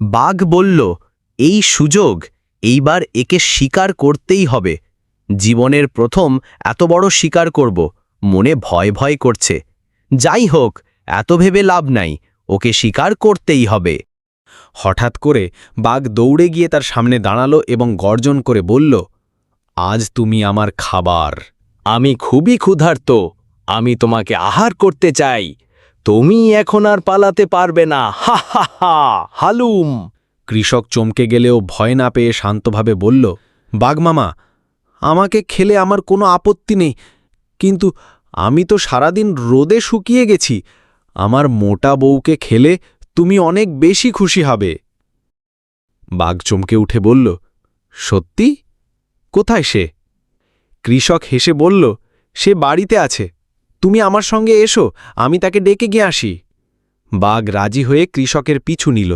বাঘ বলল, এই সুযোগ এইবার একে শিকার করতেই হবে। জীবনের প্রথম এত বড় শিকার করব, মনে ভয় ভয় করছে। যাই হোক, এত ভেবে লাভ নাই, ওকে শিকার করতেই হবে। হঠাৎ করে বাঘ দৌড়ে গিয়ে তার সামনে দাঁড়াল এবং গর্জন করে বলল, আজ তুমি আমার খাবার। আমি খুবই ক্ষুধার্ত। আমি তোমাকে আহার করতে চাই। তুমি এখন আর পালাতে পারবে না। হা হা হা, হালুম। কৃষক চমকে গেলেও ভয় না পেয়ে শান্তভাবে বলল বাঘমামা আমাকে খেলে আমার কোনো আপত্তি নেই, কিন্তু আমি তো সারাদিন রোদে শুকিয়ে গেছি। আমার মোটা বউকে খেলে তুমি অনেক বেশি খুশি হবে। বাঘ চমকে উঠে বলল, সত্যি? কোথায় সে? কৃষক হেসে বলল, সে বাড়িতে আছে। তুমি আমার সঙ্গে এসো, আমি তাকে ডেকে গিয়ে আসি। বাঘ রাজি হয়ে কৃষকের পিছু নিল।